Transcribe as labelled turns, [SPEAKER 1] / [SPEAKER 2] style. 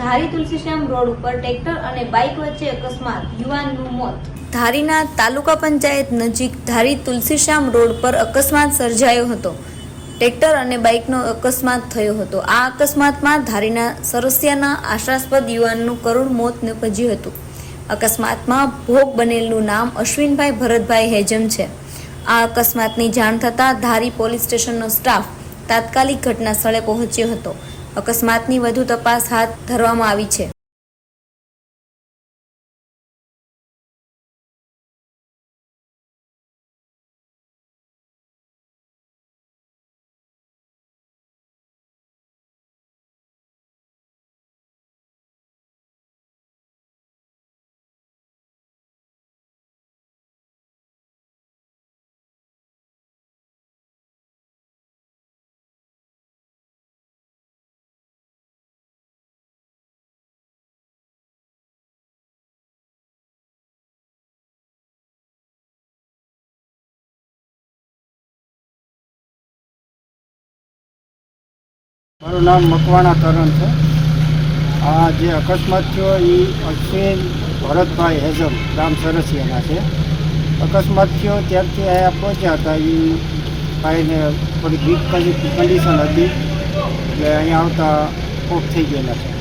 [SPEAKER 1] ધારી Tulsishyam road ઉપર tractor અને bike વચ્ચે અકસ્માત. યુવાનનું મોત. ધારીના તાલુકા પંચાયત નજીક ધારી તુલસીશ્યામ રોડ પર અકસ્માત સર્જાયો હતો. ટ્રેક્ટર અને બાઇકનો અકસ્માત થયો હતો. આ અકસ્માતમાં ધારીના સરસિયાના આશાસ્પદ યુવાનનું કરુણ મોત નિપજ્યું હતું. અકસ્માતમાં ભોગ બનેલનું નામ અશ્વિનભાઈ ભરતભાઈ હેજમ છે. આ અકસ્માતની જાણ થતાં ધારી પોલીસ સ્ટેશનનો સ્ટાફ તાત્કાલિક ઘટના સ્થળે પહોંચ્યો હતો. અકસ્માતની વધુ તપાસ હાથ ધરવામાં આવી છે.
[SPEAKER 2] મારું નામ મકવાણા કરણ છે. આ જે અકસ્માત થયો એ અશ્વિન ભરતભાઈ હેઝમ ગામ સરસિયાના છે. અકસ્માત થયો ત્યારથી અહીંયા પહોંચ્યા હતા. એ ભાઈને થોડી વીક કન્ડિશન હતી. એટલે અહીંયા આવતા ઓફ થઈ ગયેલા છે.